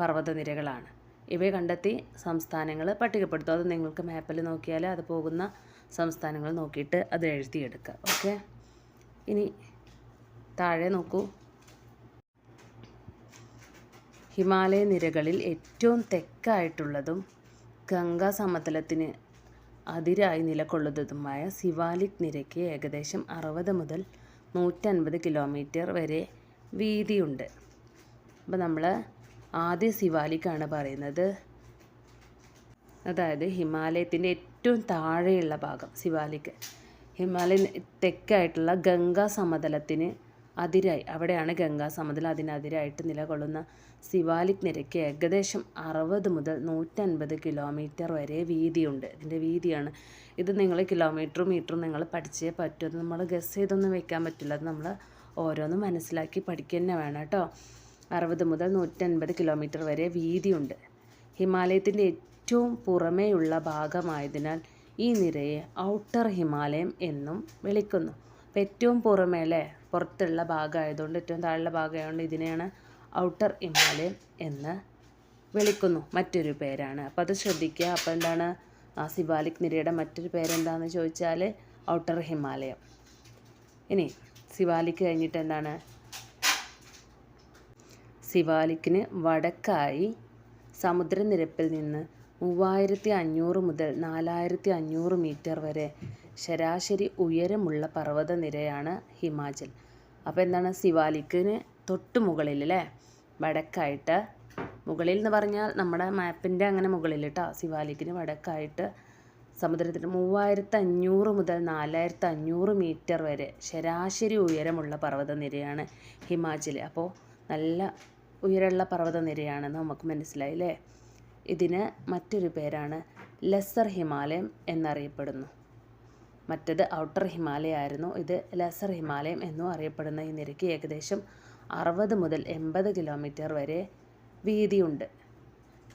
പർവതനിരകളാണ്. ഇവയെ കണ്ടെത്തി സംസ്ഥാനങ്ങൾ പട്ടികപ്പെടുത്തും. അത് നിങ്ങൾക്ക് മാപ്പിൽ നോക്കിയാൽ അത് പോകുന്ന സംസ്ഥാനങ്ങൾ നോക്കിയിട്ട് അത് എഴുതിയെടുക്കുക ഓക്കെ? ഇനി താഴെ നോക്കൂ. ഹിമാലയ നിരകളിൽ ഏറ്റവും തെക്കായിട്ടുള്ളതും ഗംഗാ സമതലത്തിന് അതിരായി നിലകൊള്ളുന്നതുമായ സിവാലിക് നിരയ്ക്ക് ഏകദേശം അറുപത് മുതൽ നൂറ്റൻപത് കിലോമീറ്റർ വരെ വീതിയുണ്ട്. അപ്പോൾ നമ്മൾ ആദ്യ സിവാലിക്കാണ് പറയുന്നത്. അതായത് ഹിമാലയത്തിന്റെ ഏറ്റവും താഴെയുള്ള ഭാഗം ശിവാലിക്ക് ഹിമാലയൻ തെക്കായിട്ടുള്ള ഗംഗാ സമതലത്തിന് അതിരായി. അവിടെയാണ് ഗംഗാ സമതലം അതിനതിരായിട്ട് നിലകൊള്ളുന്ന. സിവാലിക് നിരക്ക് ഏകദേശം അറുപത് മുതൽ നൂറ്റൻപത് കിലോമീറ്റർ വരെ വീതിയുണ്ട്. ഇതിന്റെ വീതിയാണ്. ഇത് നിങ്ങൾ കിലോമീറ്ററും മീറ്ററും നിങ്ങൾ പഠിച്ചേ പറ്റൂ. നമ്മൾ ഗസ് ചെയ്തൊന്നും വെക്കാൻ പറ്റില്ല. അത് നമ്മൾ ഓരോന്നും മനസ്സിലാക്കി പഠിക്കുക തന്നെ വേണം കേട്ടോ. അറുപത് മുതൽ നൂറ്റൻപത് കിലോമീറ്റർ വരെ വീതിയുണ്ട്. ഹിമാലയത്തിന്റെ ഏറ്റവും പുറമേയുള്ള ഭാഗമായതിനാൽ ഈ നിരയെ ഔട്ടർ ഹിമാലയം എന്നും വിളിക്കുന്നു. അപ്പോൾ ഏറ്റവും പുറമേ അല്ലേ? പുറത്തുള്ള ഭാഗമായതുകൊണ്ട് ഏറ്റവും താഴെയുള്ള ഭാഗമായതുകൊണ്ട് ഇതിനെയാണ് ഔട്ടർ ഹിമാലയം എന്ന് വിളിക്കുന്നു. മറ്റൊരു പേരാണ്. അപ്പോൾ അത് ശ്രദ്ധിക്കുക. അപ്പോൾ എന്താണ്? ആ സിവാലിക് നിരയുടെ മറ്റൊരു പേരെന്താണെന്ന് ചോദിച്ചാൽ ഔട്ടർ ഹിമാലയം. ഇനി സിവാലിക് കഴിഞ്ഞിട്ട് എന്താണ്? സിവാലിക്കിന് വടക്കായി സമുദ്രനിരപ്പിൽ നിന്ന് മൂവായിരത്തി അഞ്ഞൂറ് മുതൽ നാലായിരത്തി അഞ്ഞൂറ് മീറ്റർ വരെ ശരാശരി ഉയരമുള്ള പർവതനിരയാണ് ഹിമാചൽ. അപ്പോൾ എന്താണ് സിവാലിക്കിന് തൊട്ട് മുകളിൽ അല്ലേ വടക്കായിട്ട് മുകളിൽ എന്ന് പറഞ്ഞാൽ നമ്മുടെ മാപ്പിന്റെ അങ്ങനെ മുകളിൽ കേട്ടോ സിവാലിക്കിന് വടക്കായിട്ട് സമുദ്രത്തിന് മൂവായിരത്തി അഞ്ഞൂറ് മുതൽ നാലായിരത്തി അഞ്ഞൂറ് മീറ്റർ വരെ ശരാശരി ഉയരമുള്ള പർവതനിരയാണ് ഹിമാചൽ. അപ്പോൾ നല്ല ഉയരമുള്ള പർവതനിരയാണെന്ന് നമുക്ക് മനസ്സിലായില്ലേ ഇതിന് മറ്റൊരു പേരാണ് ലെസർ ഹിമാലയം എന്നറിയപ്പെടുന്നു. മറ്റത് ഔട്ടർ ഹിമാലയ ആയിരുന്നു ഇത് ലെസർ ഹിമാലയം എന്നും അറിയപ്പെടുന്ന ഈ നിരക്ക് ഏകദേശം അറുപത് മുതൽ എൺപത് കിലോമീറ്റർ വരെ വീതിയുണ്ട്.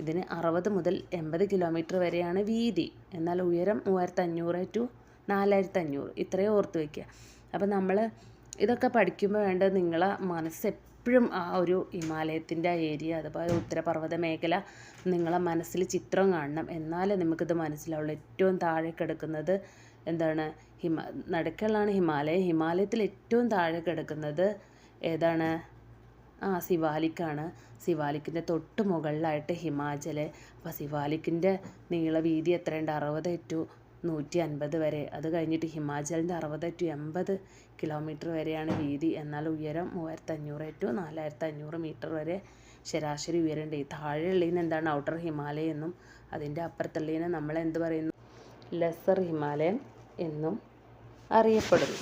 ഇതിന് അറുപത് മുതൽ എൺപത് കിലോമീറ്റർ വരെയാണ് വീതി. എന്നാൽ ഉയരം മൂവായിരത്തി അഞ്ഞൂറ് ടു നാലായിരത്തി അഞ്ഞൂറ് ഇത്രയും ഓർത്ത് വയ്ക്കുക. അപ്പോൾ നമ്മൾ ഇതൊക്കെ പഠിക്കുമ്പോൾ വേണ്ടത് നിങ്ങളെ മനസ്സ് എപ്പോഴും ആ ഒരു ഹിമാലയത്തിന്റെ ആ ഏരിയ അതുപോലെ ഉത്തരപർവത മേഖല നിങ്ങളെ മനസ്സിൽ ചിത്രം കാണണം. എന്നാലേ നമുക്കിത് മനസ്സിലാവുള്ളൂ. ഏറ്റവും താഴെ കിടക്കുന്നത് എന്താണ്? ഹിമ നടക്കുള്ളതാണ് ഹിമാലയം. ഹിമാലയത്തിൽ ഏറ്റവും താഴെ കിടക്കുന്നത് ഏതാണ്? ആ സിവാലിക്കാണ് സിവാലിക്കിന്റെ തൊട്ട് മുകളിലായിട്ട് ഹിമാചൽ അപ്പോൾ സിവാലിക്കിന്റെ നീളവീതി എത്രയുണ്ട്? അറുപത് ടു നൂറ്റി അൻപത് വരെ. അത് കഴിഞ്ഞിട്ട് ഹിമാചലിന്റെ അറുപത് ടു എൺപത് കിലോമീറ്റർ വരെയാണ് വീതി. എന്നാൽ ഉയരം മൂവായിരത്തി അഞ്ഞൂറ് ടു നാലായിരത്തി അഞ്ഞൂറ് മീറ്റർ വരെ ശരാശരി ഉയരമുണ്ട്. ഈ താഴെയുള്ളതിന് എന്താണ് ഔട്ടർ ഹിമാലയം എന്നും അതിന്റെ അപ്പുറത്തുള്ളതിനെ നമ്മൾ എന്ത് പറയുന്നു? ലെസർ ഹിമാലയം എന്നും അറിയപ്പെടുന്നു.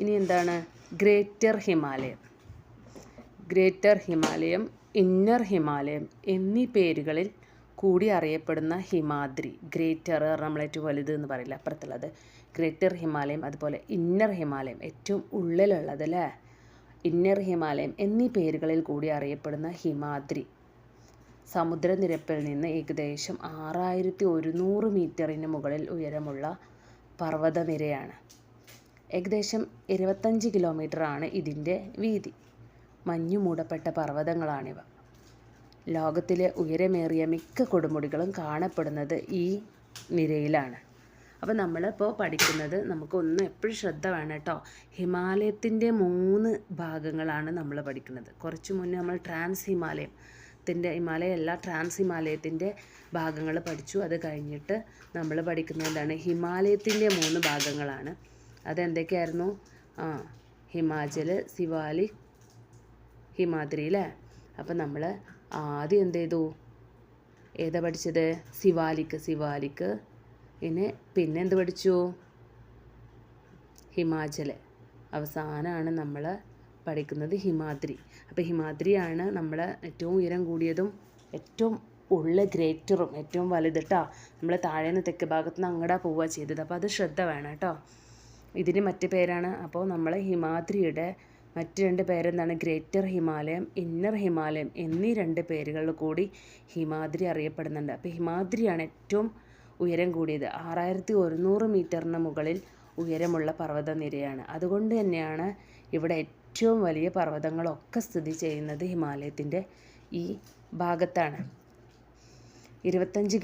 ഇനി എന്താണ്? Greater Himalaya. Greater Himalaya inner Himalaya എന്നീ പേരുകളിൽ കൂടി അറിയപ്പെടുന്ന ഹിമാദ്രി ഗ്രേറ്റർ നമ്മൾ ഏറ്റവും വലുത് എന്ന് പറയില്ല അപ്പുറത്തുള്ളത്. ഗ്രേറ്റർ ഹിമാലയം അതുപോലെ ഇന്നർ ഹിമാലയം ഏറ്റവും ഉള്ളിലുള്ളത് അല്ലേ? ഇന്നർ ഹിമാലയം എന്നീ പേരുകളിൽ കൂടി അറിയപ്പെടുന്ന ഹിമാദ്രി. സമുദ്രനിരപ്പിൽ നിന്ന് ഏകദേശം ആറായിരത്തി ഒരുന്നൂറ് മീറ്ററിന് മുകളിൽ ഉയരമുള്ള പർവതനിരയാണ്. ഏകദേശം ഇരുപത്തഞ്ച് കിലോമീറ്ററാണ് ഇതിന്റെ വീതി. മഞ്ഞു മൂടപ്പെട്ട പർവതങ്ങളാണിവ. ലോകത്തിലെ ഉയരമേറിയ മിക്ക കൊടുമുടികളും കാണപ്പെടുന്നത് ഈ നിരയിലാണ്. അപ്പോൾ നമ്മളിപ്പോൾ പഠിക്കുന്നത് നമുക്കൊന്ന് എപ്പോഴും ശ്രദ്ധ വേണം കേട്ടോ. ഹിമാലയത്തിന്റെ മൂന്ന് ഭാഗങ്ങളാണ് നമ്മൾ പഠിക്കുന്നത്. കുറച്ച് മുന്നേ നമ്മൾ ട്രാൻസ് ഹിമാലയം ത്തിന്റെ ഹിമാലയ അല്ല ട്രാൻസ് ഹിമാലയത്തിന്റെ ഭാഗങ്ങൾ പഠിച്ചു. അത് കഴിഞ്ഞിട്ട് നമ്മൾ പഠിക്കുന്നത് എന്താണ്? ഹിമാലയത്തിന്റെ മൂന്ന് ഭാഗങ്ങളാണ്. അതെന്തൊക്കെയായിരുന്നു? ആ ഹിമാചൽ സിവാലി ഹിമാദ്രി അല്ലേ അപ്പം നമ്മൾ ആദ്യം എന്ത് ചെയ്തു? ഏതാ പഠിച്ചത്? സിവാലിക്ക് സിവാലിക്ക് ഇനി പിന്നെ എന്ത് പഠിച്ചു? ഹിമാചൽ അവസാനമാണ് നമ്മൾ പഠിക്കുന്നത് ഹിമാദ്രി. അപ്പോൾ ഹിമാദ്രിയാണ് നമ്മൾ ഏറ്റവും ഉയരം കൂടിയതും ഏറ്റവും ഉള്ള ഗ്രേറ്ററും ഏറ്റവും വലുത് കേട്ടോ നമ്മൾ താഴേന്ന് തെക്ക് ഭാഗത്ത് നിന്ന് അങ്ങടാ പോവുക ചെയ്തത്. അപ്പോൾ അത് ശ്രദ്ധ വേണം കേട്ടോ ഇതിന് മറ്റു പേരാണ്. അപ്പോൾ നമ്മൾ ഹിമാദ്രിയുടെ മറ്റ് രണ്ട് പേരെന്താണ്? ഗ്രേറ്റർ ഹിമാലയം ഇന്നർ ഹിമാലയം എന്നീ രണ്ട് പേരുകളിൽ കൂടി ഹിമാദ്രി അറിയപ്പെടുന്നുണ്ട്. അപ്പോൾ ഹിമാദ്രിയാണ് ഏറ്റവും ഉയരം കൂടിയത്. ആറായിരത്തി ഒരുന്നൂറ് മീറ്ററിന് മുകളിൽ ഉയരമുള്ള പർവതനിരയാണ് അതുകൊണ്ട് തന്നെയാണ് ഇവിടെ ഏറ്റവും വലിയ പർവതങ്ങളൊക്കെ സ്ഥിതി ചെയ്യുന്നത് ഹിമാലയത്തിന്റെ ഈ ഭാഗത്താണ്. ഇരുപത്തഞ്ച്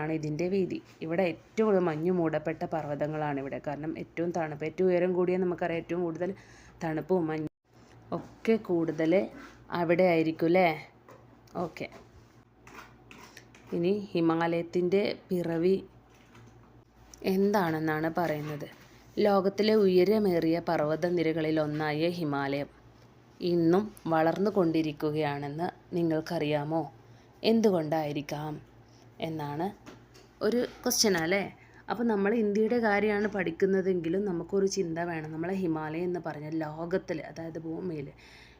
ആണ് ഇതിന്റെ വീതി. ഇവിടെ ഏറ്റവും മഞ്ഞു മൂടപ്പെട്ട പർവതങ്ങളാണ് ഇവിടെ. കാരണം ഏറ്റവും തണുപ്പ് ഏറ്റവും ഉയരം കൂടിയ നമുക്കറിയാം ഏറ്റവും കൂടുതൽ തണുപ്പും മഞ്ഞ് ഒക്കെ കൂടുതൽ അവിടെ ആയിരിക്കും അല്ലേ ഓക്കെ. ഇനി ഹിമാലയത്തിന്റെ പിറവി എന്താണെന്നാണ് പറയുന്നത്. ലോകത്തിലെ ഉയരമേറിയ പർവതനിരകളിൽ ഒന്നായ ഹിമാലയം ഇന്നും വളർന്നു കൊണ്ടിരിക്കുകയാണെന്ന് നിങ്ങൾക്കറിയാമോ? എന്തുകൊണ്ടായിരിക്കാം? എന്നാണ് ഒരു ക്വസ്റ്റ്യൻ അല്ലേ? അപ്പോൾ നമ്മൾ ഇന്ത്യയുടെ കാര്യമാണ് പഠിക്കുന്നതെങ്കിലും നമുക്കൊരു ചിന്ത വേണം. നമ്മളെ ഹിമാലയം എന്ന് പറഞ്ഞ ലോകത്തിൽ അതായത് ഭൂമിയിൽ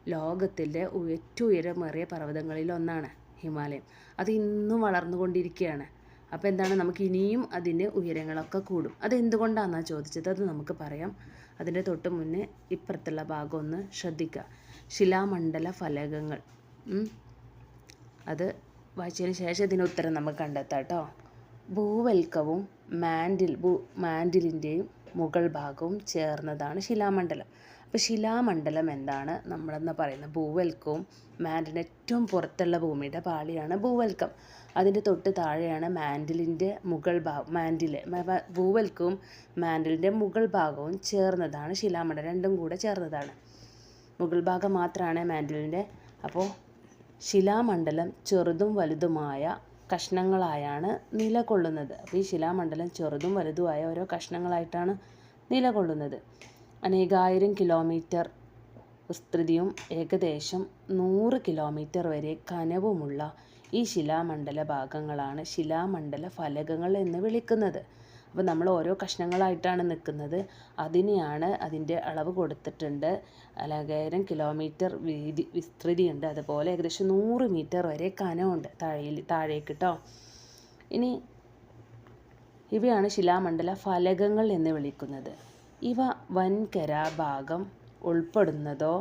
ലോകത്തിലെ ഏറ്റവും ഉയരമേറിയ പർവതങ്ങളിൽ ഒന്നാണ് ഹിമാലയം. അത് ഇന്നും വളർന്നുകൊണ്ടിരിക്കുകയാണ് അപ്പോൾ എന്താണ്? നമുക്ക് ഇനിയും അതിന്റെ ഉയരങ്ങളൊക്കെ കൂടും. അത് എന്തുകൊണ്ടാണെന്നാണ് ചോദിച്ചത്? അത് നമുക്ക് പറയാം. അതിന്റെ തൊട്ട് മുന്നേ ഇപ്പുറത്തുള്ള ഭാഗം ഒന്ന് ശ്രദ്ധിക്കുക ശിലാമണ്ഡല ഫലകങ്ങൾ. അത് വായിച്ചതിന് ശേഷം ഇതിന് ഉത്തരം നമുക്ക് കണ്ടെത്താം കേട്ടോ ഭൂവൽക്കവും മാൻഡിൽ മാൻഡിലിന്റെയും മുകൾ ഭാഗവും ചേർന്നതാണ് ശിലാമണ്ഡലം. അപ്പോൾ ശിലാമണ്ഡലം എന്താണ്? നമ്മളെന്ന് പറയുന്നത് ഭൂവൽക്കവും മാൻഡിന്റെ ഏറ്റവും പുറത്തുള്ള ഭൂമിയുടെ പാളിയാണ് ഭൂവൽക്കം. അതിന്റെ തൊട്ട് താഴെയാണ് മാൻഡിലിന്റെ മുകൾ ഭാഗം മാൻഡിൽ ഭൂവൽക്കവും മാൻഡിലിന്റെ മുകൾ ഭാഗവും ചേർന്നതാണ് ശിലാമണ്ഡലം. രണ്ടും കൂടെ ചേർന്നതാണ്. മുകൾ ഭാഗം മാത്രമാണ് മാൻഡിലിന്റെ. അപ്പോൾ ശിലാമണ്ഡലം ചെറുതും വലുതുമായ കഷ്ണങ്ങളായാണ് നിലകൊള്ളുന്നത്. അപ്പോൾ ഈ ശിലാമണ്ഡലം ചെറുതും വലുതുമായ ഓരോ കഷ്ണങ്ങളായിട്ടാണ് നിലകൊള്ളുന്നത്. അനേകായിരം കിലോമീറ്റർ വിസ്തൃതിയും ഏകദേശം നൂറ് കിലോമീറ്റർ വരെ കനവുമുള്ള ഈ ശിലാമണ്ഡല ഭാഗങ്ങളാണ് ശിലാമണ്ഡല ഫലകങ്ങൾ എന്ന് വിളിക്കുന്നത്. അപ്പോൾ നമ്മൾ ഓരോ കഷ്ണങ്ങളായിട്ടാണ് നിൽക്കുന്നത്. അതിനെയാണ് അതിന്റെ അളവ് കൊടുത്തിട്ടുണ്ട്. അനേകായിരം കിലോമീറ്റർ വീതി വിസ്തൃതിയുണ്ട്. അതുപോലെ ഏകദേശം നൂറ് മീറ്റർ വരെ കനമുണ്ട് താഴെ താഴേക്ക് ഇനി ഇവയാണ് ശിലാമണ്ഡല ഫലകങ്ങൾ എന്ന് വിളിക്കുന്നത്. ഇവ വൻകര ഭാഗം ഉൾപ്പെടുന്നതോ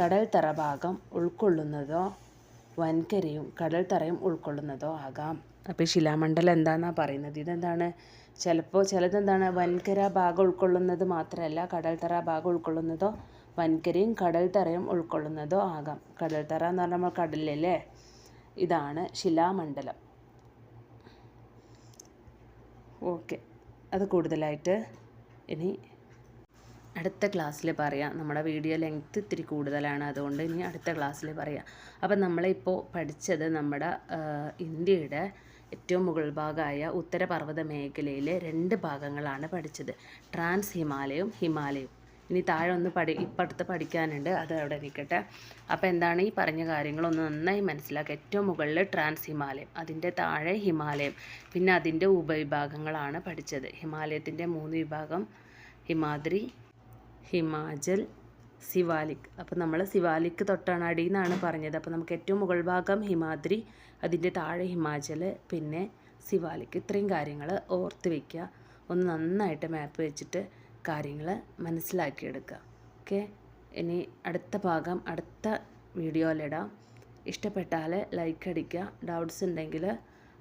കടൽത്തറ ഭാഗം ഉൾക്കൊള്ളുന്നതോ വൻകരയും കടൽത്തറയും ഉൾക്കൊള്ളുന്നതോ ആകാം. അപ്പോൾ ശിലാമണ്ഡലം എന്താണെന്നാണ് പറയുന്നത്? ഇതെന്താണ്? ചിലപ്പോൾ ചിലതെന്താണ്? വൻകര ഭാഗം ഉൾക്കൊള്ളുന്നത് മാത്രമല്ല കടൽത്തറ ഭാഗം ഉൾക്കൊള്ളുന്നതോ വൻകരയും കടൽത്തറയും ഉൾക്കൊള്ളുന്നതോ ആകാം. കടൽത്തറ എന്ന് പറഞ്ഞാൽ നമ്മൾ കടലിലല്ലേ? ഇതാണ് ശിലാമണ്ഡലം. ഓക്കെ. അത് കൂടുതലായിട്ട് ഇനി അടുത്ത ക്ലാസ്സിൽ പറയാം. നമ്മുടെ വീഡിയോ ലെങ്ത് ഇത്തിരി കൂടുതലാണ് അതുകൊണ്ട് ഇനി അടുത്ത ക്ലാസ്സിൽ പറയാം. അപ്പം നമ്മളിപ്പോൾ പഠിച്ചത് നമ്മുടെ ഇന്ത്യയുടെ ഏറ്റവും മുകൾ ഭാഗമായ ഉത്തരപർവത മേഖലയിലെ രണ്ട് ഭാഗങ്ങളാണ് പഠിച്ചത്. ട്രാൻസ് ഹിമാലയവും ഹിമാലയവും. ഇനി താഴെ ഒന്ന് പഠി ഇപ്പടുത്ത് പഠിക്കാനുണ്ട്. അത് അവിടെ നിൽക്കട്ടെ. അപ്പോൾ എന്താണ് ഈ പറഞ്ഞ കാര്യങ്ങളൊന്ന് നന്നായി മനസ്സിലാക്കുക ഏറ്റവും മുകളിൽ ട്രാൻസ് ഹിമാലയം അതിന്റെ താഴെ ഹിമാലയം. പിന്നെ അതിന്റെ ഉപവിഭാഗങ്ങളാണ് പഠിച്ചത്. ഹിമാലയത്തിന്റെ മൂന്ന് വിഭാഗം ഹിമാദ്രി ഹിമാചൽ സിവാലിക് അപ്പോൾ നമ്മൾ സിവാലിക് തൊട്ടാണ് അടിയിൽ പറഞ്ഞത്. അപ്പോൾ നമുക്ക് ഏറ്റവും മുകൾ ഭാഗം ഹിമാദ്രി അതിന്റെ താഴെ ഹിമാചൽ പിന്നെ സിവാലിക് ഇത്രയും കാര്യങ്ങൾ ഓർത്ത് വയ്ക്കുക ഒന്ന് നന്നായിട്ട് മാപ്പ് വെച്ചിട്ട് കാര്യങ്ങൾ മനസ്സിലാക്കിയെടുക്കുക. ഓക്കെ? ഇനി അടുത്ത ഭാഗം അടുത്ത വീഡിയോയിലിടാം ഇഷ്ടപ്പെട്ടാൽ ലൈക്ക് അടിക്കുക. ഡൗട്ട്സ് ഉണ്ടെങ്കിൽ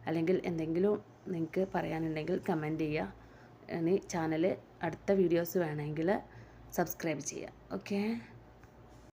അല്ലെങ്കിൽ എന്തെങ്കിലും നിങ്ങൾക്ക് പറയാനുണ്ടെങ്കിൽ കമന്റ് ചെയ്യുക. ഇനി ചാനൽ അടുത്ത വീഡിയോസ് വേണമെങ്കിൽ സബ്സ്ക്രൈബ് ചെയ്യുക. ഓക്കെ?